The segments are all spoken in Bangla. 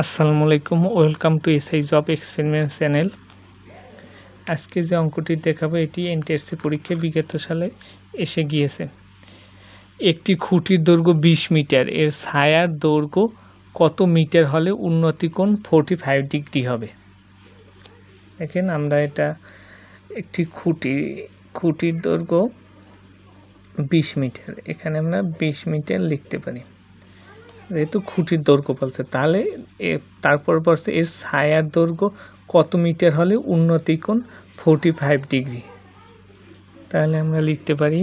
আসসালামু আলাইকুম, welcome to SI job experiment channel. আজকে যে অঙ্কটি দেখাবো, এটি এনটিএসসি পরীক্ষায় বিগত সালে এসে গিয়েছে। একটি খুঁটির দৈর্ঘ্য বিশ মিটার, এর ছায়ার দৈর্ঘ্য কত মিটার হলে উন্নতিকোণ ফোরটি ফাইভ ডিগ্রি হবে? দেখেন, আমরা এটা একটি খুঁটি, খুঁটির দৈর্ঘ্য বিশ মিটার, এখানে আমরা বিশ মিটার লিখতে পারি। যেহেতু খুঁটির দৈর্ঘ্য বলছে, তাহলে তারপর বলছে এর ছায়ার দৈর্ঘ্য কত মিটার হলে উন্নতি কোণ ফোরটি ফাইভ ডিগ্রি তাহলে আমরা লিখতে পারি,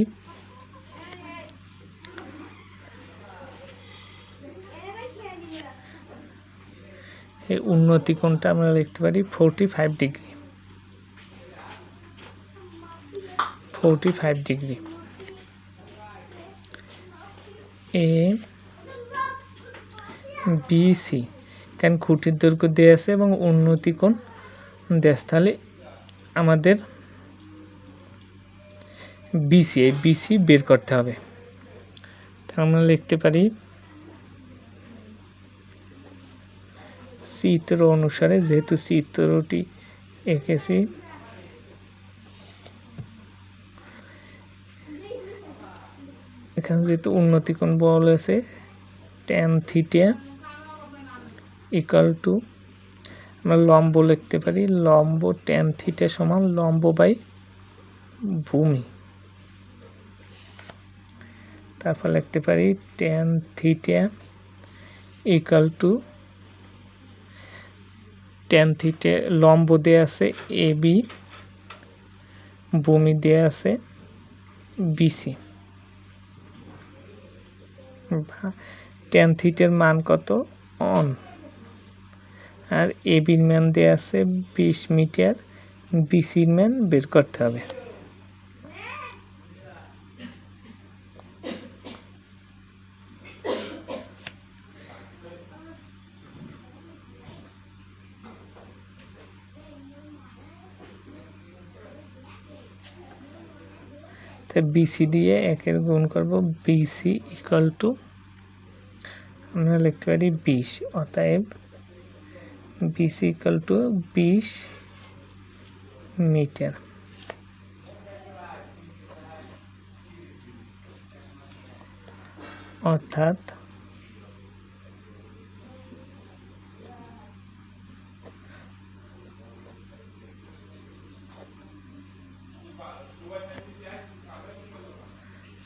এই উন্নতি কোণটা আমরা লিখতে পারি forty five degree forty five degree A BC. কারণ খুঁটির দৈর্ঘ্য দেওয়া আছে এবং উন্নতি কোণ দেশ তাহলে আমাদের বিসি, এই বিসি বের করতে হবে। তাহলে আমরা লিখতে পারি চিত্র অনুসারে যেহেতু চিত্রটি এঁকেছি, এখানে যেহেতু উন্নতিকোণ বলেছে টেন থিটা ইকাল টু আমরা লম্ব লিখতে পারি, লম্ব টেন থিটা সমান লম্ব বাই ভূমি। তারপর লিখতে পারি tan theta equal to tan থিটে লম্ব দেওয়া আছে এ বি ভূমি দেওয়া আছে বিসি টেন থিটের মান কত? অন আর এ বির ম্যান দেওয়া আছে বিশ মিটার। বিসির ম্যান বের করতে হবে। তো বিসি দিয়ে একের গুণ করব। বিসি ইকাল টু আমরা লিখতে পারি বিশ। অতএব বিসি ইকাল টু বিশ মিটার অর্থাৎ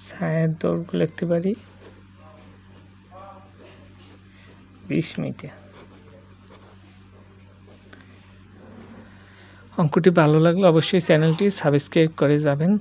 ছায়ের দৈর্ঘ্য লিখতে পারি বিশ মিটার অঙ্কটি ভালো লাগলে অবশ্যই চ্যানেলটি সাবস্ক্রাইব করে যাবেন।